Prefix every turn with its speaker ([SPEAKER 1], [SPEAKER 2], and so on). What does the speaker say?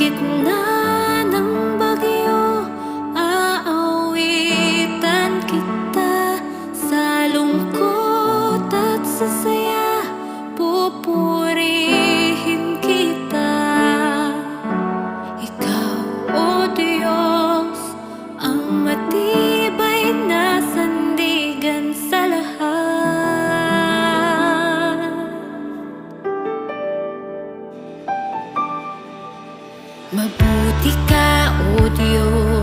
[SPEAKER 1] gitna Mabuti ka, O Diyos